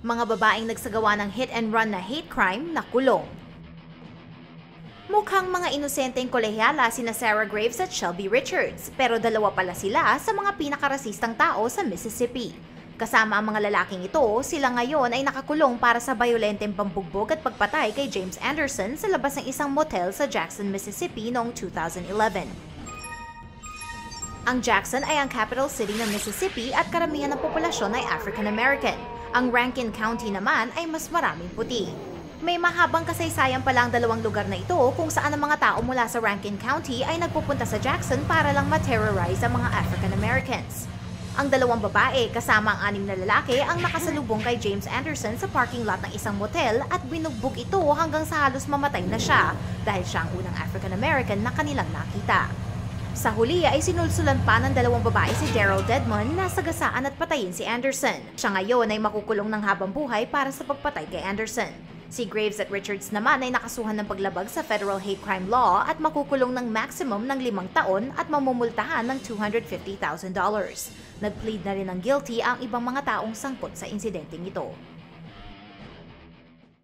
Mga babaeng nagsagawa ng hit and run na hate crime na kulong. Mukhang mga inosenteng kolehyala sina Sarah Graves at Shelby Richards, pero dalawa pala sila sa mga pinakarasistang tao sa Mississippi. Kasama ang mga lalaking ito, sila ngayon ay nakakulong para sa bayolenteng pambugbog at pagpatay kay James Anderson sa labas ng isang motel sa Jackson, Mississippi noong 2011. Ang Jackson ay ang capital city ng Mississippi at karamihan ng populasyon ay African American. Ang Rankin County naman ay mas maraming puti. May mahabang kasaysayan pala ang dalawang lugar na ito kung saan ang mga tao mula sa Rankin County ay nagpupunta sa Jackson para lang ma-terrorize ang mga African Americans. Ang dalawang babae kasama ang anim na lalaki ang nakasalubong kay James Anderson sa parking lot ng isang motel at binugbog ito hanggang sa halos mamatay na siya dahil siya ang unang African American na kanilang nakita. Sa huli ay sinulsulan pa ng dalawang babae si Daryl Dedmon na sagasaan at patayin si Anderson. Siya ngayon ay makukulong ng habang buhay para sa pagpatay kay Anderson. Si Graves at Richards naman ay nakasuhan ng paglabag sa federal hate crime law at makukulong ng maximum ng limang taon at mamumultahan ng $250,000. Nag-plead na rin ng guilty ang ibang mga taong sangkot sa insidenteng ito.